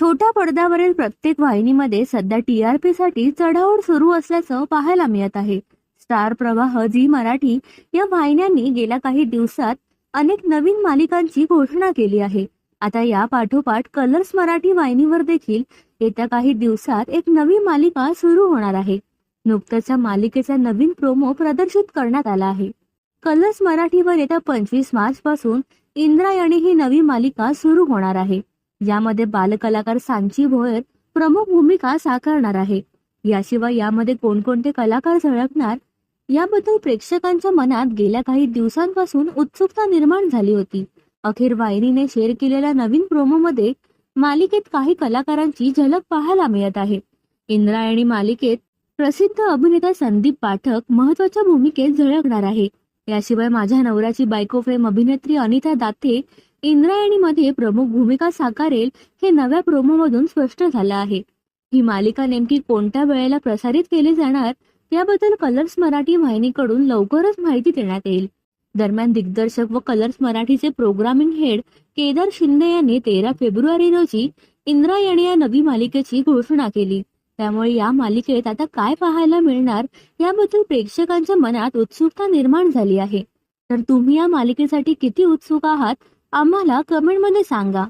छोट्या पडद्यावरील प्रत्येक वाहिनीमध्ये सध्या टीआरपी साठी चढाओढ सुरू असल्याचं पाहायला मिळत आहे. स्टार प्रवाह जी मराठी या वाहिन्यांनी गेल्या काही दिवसात अनेक नवीन मालिकांची घोषणा केली आहे. आता या पाठोपाठ कलर्स मराठी वाहिनीवर देखील येत्या काही दिवसात एक नवी मालिका सुरू होणार आहे. नुकतंच या मालिकेचा नवीन प्रोमो प्रदर्शित करण्यात आला आहे. कलर्स मराठीवर येत्या पंचवीस मार्च पासून इंद्रायणी ही नवी मालिका सुरू होणार आहे. यामध्ये बालकलाकार सांची भोयर प्रमुख भूमिका साकारणार आहे. याशिवाय यामध्ये कोणकोणते कलाकार झळकणार याबद्दल प्रेक्षकांच्या मनात गेल्या काही दिवसांपासून उत्सुकता निर्माण झाली होती. अखेर वाहिनीने शेअर केलेल्या नवीन प्रोमोमध्ये मालिकेत काही कलाकारांची झलक पाहायला मिळत आहे. इंद्रायणी मालिकेत प्रसिद्ध अभिनेता संदीप पाठक महत्त्वाच्या भूमिकेत झळकणार आहे. याशिवाय माझ्या नवऱ्याची बायको फेम अभिनेत्री अनिता दाते इंद्रायणीमध्ये प्रमुख भूमिका साकारेल हे नव्या प्रोमोमधून स्पष्ट झालं आहे. ही मालिका नेमकी कोणत्या वेळेला प्रसारित केली जाणार याबद्दल कलर्स मराठी वाहिनीकडून लवकरच माहिती देण्यात येईल. दरम्यान दिग्दर्शक व कलर्स मराठीचे प्रोग्रामिंग हेड केदार शिंदे यांनी तेरा फेब्रुवारी रोजी इंद्रायणी या नवी मालिकेची घोषणा केली. त्यामुळे या मालिकेत आता काय पाहायला मिळणार याबद्दल प्रेक्षकांच्या मनात उत्सुकता निर्माण झाली आहे. तर तुम्ही या मालिकेसाठी किती उत्सुक आहात आम्हाला कमेंटमध्ये सांगा.